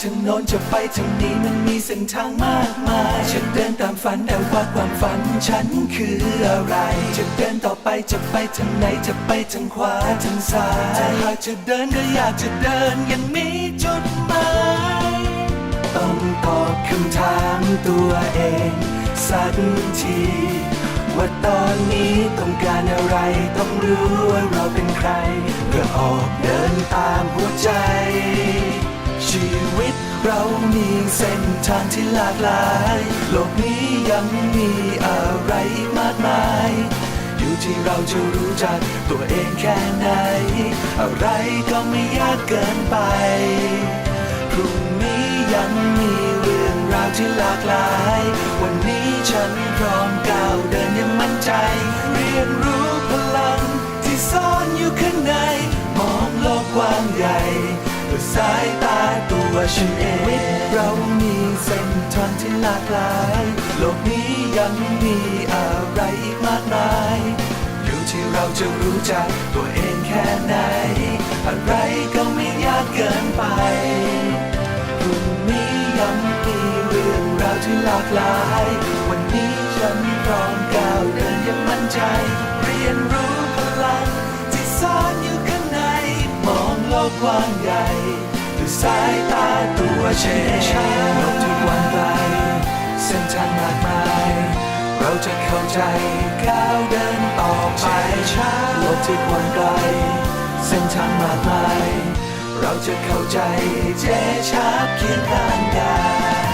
ทางโน้นจะไปทางนี้มันมีเส้นทางมากมายฉันเดินตามฝันแต่ว่าความฝันฉันคืออะไร จะเดินต่อไปจะไปทางไหนจะไปทางขวาทางซ้ายถ้าหากจะเดินก็อยากจะเดินยังมีจุดหมายต้องตอบคำถามตัวเอง สักทีว่าตอนนี้ต้องการอะไรต้องรู้ว่าเราเป็นใครเพื่อออกเดินตามหัวใจ มีเส้นทางที่หลากหลาย โลกนี้ยังมีอะไรมากมาย อยู่ที่เราจะรู้จักตัวเองแค่ไหน อะไรก็ไม่ยากเกินไป พรุ่งนี้ยังมีเรื่องราวที่หลากหลาย วันนี้ฉันพร้อมก้าวเดินอยังมั่นใจ เรียนรู้พลังที่ซ่อนอยู่ข้างใน มองโลกกว้างใหญ่ด้วยสายตาตัว ฉันเองเรามีเส้นทางที่หลากหลาย โลกนี้ยังมีอะไรอีกมากมายอยู่ที่เราจะรู้จักตัวเองแค่ไหน อะไรก็ไม่ยากเกินไปพรุ่งนี้ยังมีเรื่องราวที่หลากหลาย วันนี้ฉันพร้อมก้าวเดินอยังมั่นใจ เรียนรู้พลังที่ซ่อนอยู่ข้างใน มองโลกกว้างใหญ่ด้วยสายตา ตัวฉันเองโลกที่กวันไกลเส้นทางมากมาย เราจะเข้าใจก้าวเดินต่อไปโลกที่กวันไกลเส้นทางมากมาย เราจะเข้าใจเจชับเคียงข้างกาย